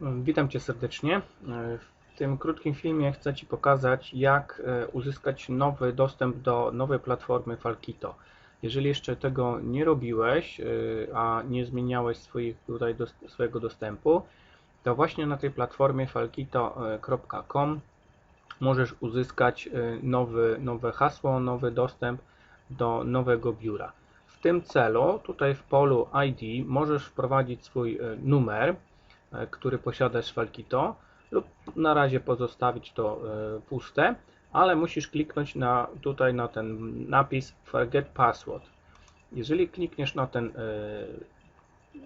Witam Cię serdecznie. W tym krótkim filmie chcę Ci pokazać, jak e, uzyskać nowy dostęp do nowej platformy Falkito. Jeżeli jeszcze tego nie robiłeś, e, a nie zmieniałeś swoich, tutaj do, swojego dostępu, to właśnie na tej platformie falkito.com możesz uzyskać e, nowy, nowe hasło, nowy dostęp do nowego biura. W tym celu, tutaj w polu ID możesz wprowadzić swój numer, E, który posiadasz Falkito lub na razie pozostawić to e, puste, ale musisz kliknąć na, tutaj na ten napis Forget Password. Jeżeli klikniesz na ten e,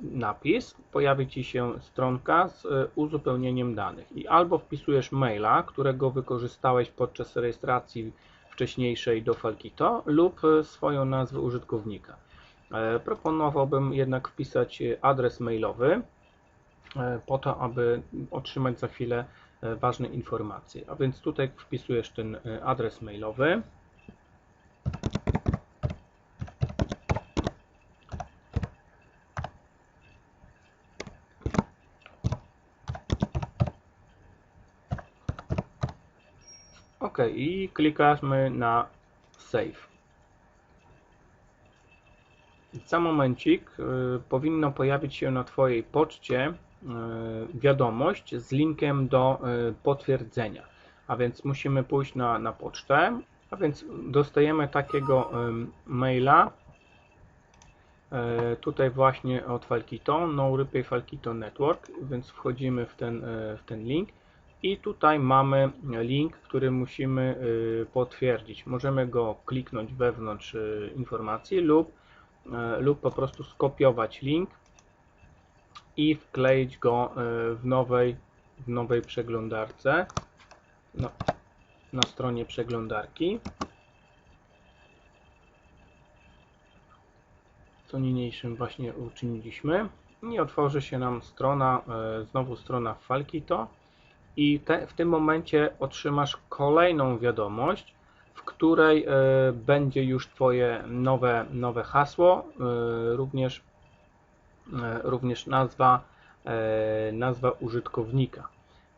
napis, pojawi Ci się stronka z uzupełnieniem danych i albo wpisujesz maila, którego wykorzystałeś podczas rejestracji wcześniejszej do Falkito lub swoją nazwę użytkownika. Proponowałbym jednak wpisać adres mailowy E, po to, aby otrzymać za chwilę e, ważne informacje. A więc tutaj wpisujesz ten e, adres mailowy. OK i klikamy na Save. Za momencik powinno pojawić się na Twojej poczcie E, wiadomość z linkiem do e, potwierdzenia. A więc musimy pójść na, na pocztę, a więc dostajemy takiego maila. E, tutaj właśnie od Falkito, NoRepay Falkito Network, więc wchodzimy w ten, w ten link. I tutaj mamy link, który musimy potwierdzić. Możemy go kliknąć wewnątrz informacji lub, lub po prostu skopiować link i wkleić go e, w nowej, w nowej przeglądarce no, na stronie przeglądarki. Co niniejszym właśnie uczyniliśmy. I otworzy się nam strona, e, znowu strona Falkito i te, w tym momencie otrzymasz kolejną wiadomość, w której e, będzie już Twoje nowe, nowe hasło, również również nazwa, e, nazwa użytkownika.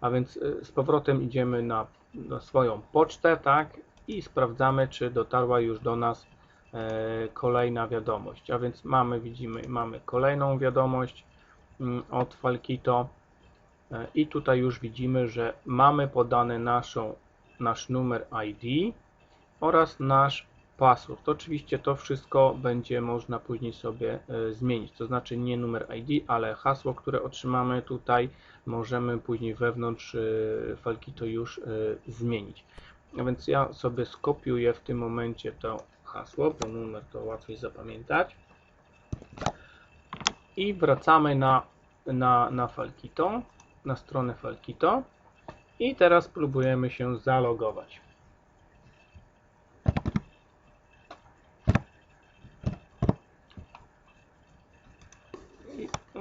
A więc e, z powrotem idziemy na, na swoją pocztę, tak, i sprawdzamy, czy dotarła już do nas kolejna wiadomość. A więc mamy, widzimy, mamy kolejną wiadomość mm, od Falkito i tutaj już widzimy, że mamy podane naszą, nasz numer ID oraz nasz password. Oczywiście to wszystko będzie można później sobie e, zmienić, to znaczy nie numer ID, ale hasło, które otrzymamy tutaj możemy później wewnątrz e, falki to już e, zmienić. A więc ja sobie skopiuję w tym momencie to hasło, bo numer to łatwiej zapamiętać. I wracamy na, na, na Falkito, na stronę Falkito i teraz próbujemy się zalogować.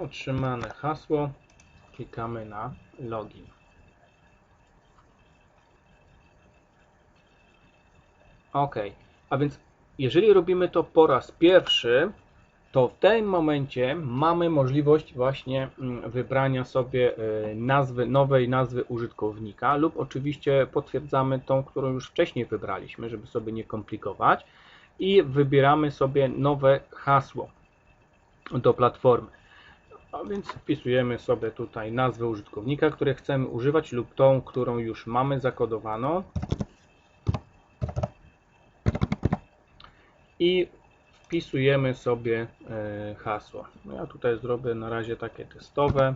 Otrzymane hasło, klikamy na login. OK, a więc jeżeli robimy to po raz pierwszy, to w tym momencie mamy możliwość właśnie mm, wybrania sobie e, nazwy, nowej nazwy użytkownika lub oczywiście potwierdzamy tą, którą już wcześniej wybraliśmy, żeby sobie nie komplikować i wybieramy sobie nowe hasło do platformy. A więc wpisujemy sobie tutaj nazwę użytkownika, które chcemy używać lub tą, którą już mamy zakodowaną. I wpisujemy sobie e, hasło. No ja tutaj zrobię na razie takie testowe.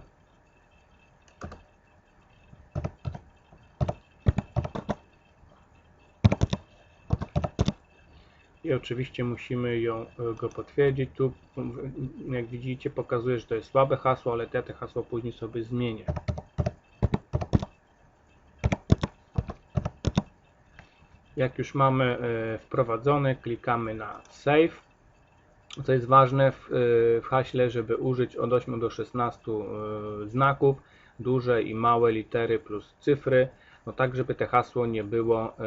Oczywiście musimy ją, e, go potwierdzić. Tu jak widzicie pokazuje, że to jest słabe hasło, ale ja te hasło później sobie zmienię. Jak już mamy e, wprowadzone, klikamy na Save. Co jest ważne w, e, w haśle, żeby użyć od 8 do 16 znaków, duże i małe litery plus cyfry no tak, żeby te hasło nie było e,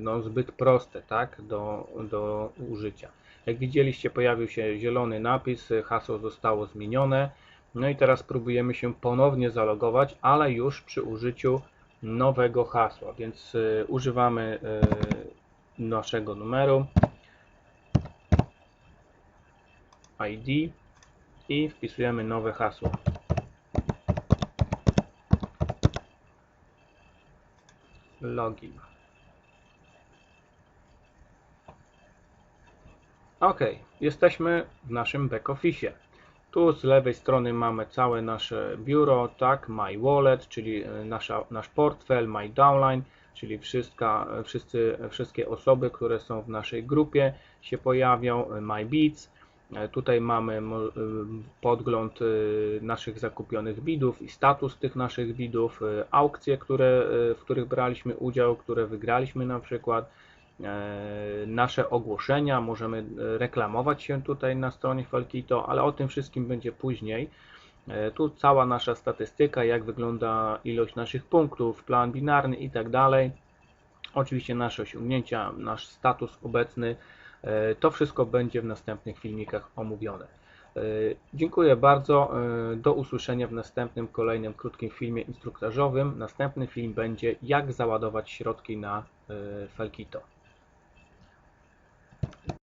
no, zbyt proste tak, do, do użycia. Jak widzieliście, pojawił się zielony napis, hasło zostało zmienione. No i teraz próbujemy się ponownie zalogować, ale już przy użyciu nowego hasła, więc y, używamy y, naszego numeru ID i wpisujemy nowe hasło. Login. Ok, jesteśmy w naszym back-office. Tu z lewej strony mamy całe nasze biuro, tak, My Wallet, czyli e, nasza, nasz portfel, My Downline, czyli wszystka, wszyscy, wszystkie osoby, które są w naszej grupie się pojawią, e, My Beats. E, Tutaj mamy y, podgląd y, naszych zakupionych bidów i status tych naszych bidów, aukcje, które, w których braliśmy udział, które wygraliśmy na przykład, e, nasze ogłoszenia, możemy e, reklamować się tutaj na stronie Falkito, ale o tym wszystkim będzie później. E, Tu cała nasza statystyka, jak wygląda ilość naszych punktów, plan binarny i tak dalej. Oczywiście nasze osiągnięcia, nasz status obecny. E, To wszystko będzie w następnych filmikach omówione. E, Dziękuję bardzo. E, Do usłyszenia w następnym, kolejnym krótkim filmie instruktażowym. Następny film będzie jak załadować środki na Falkito.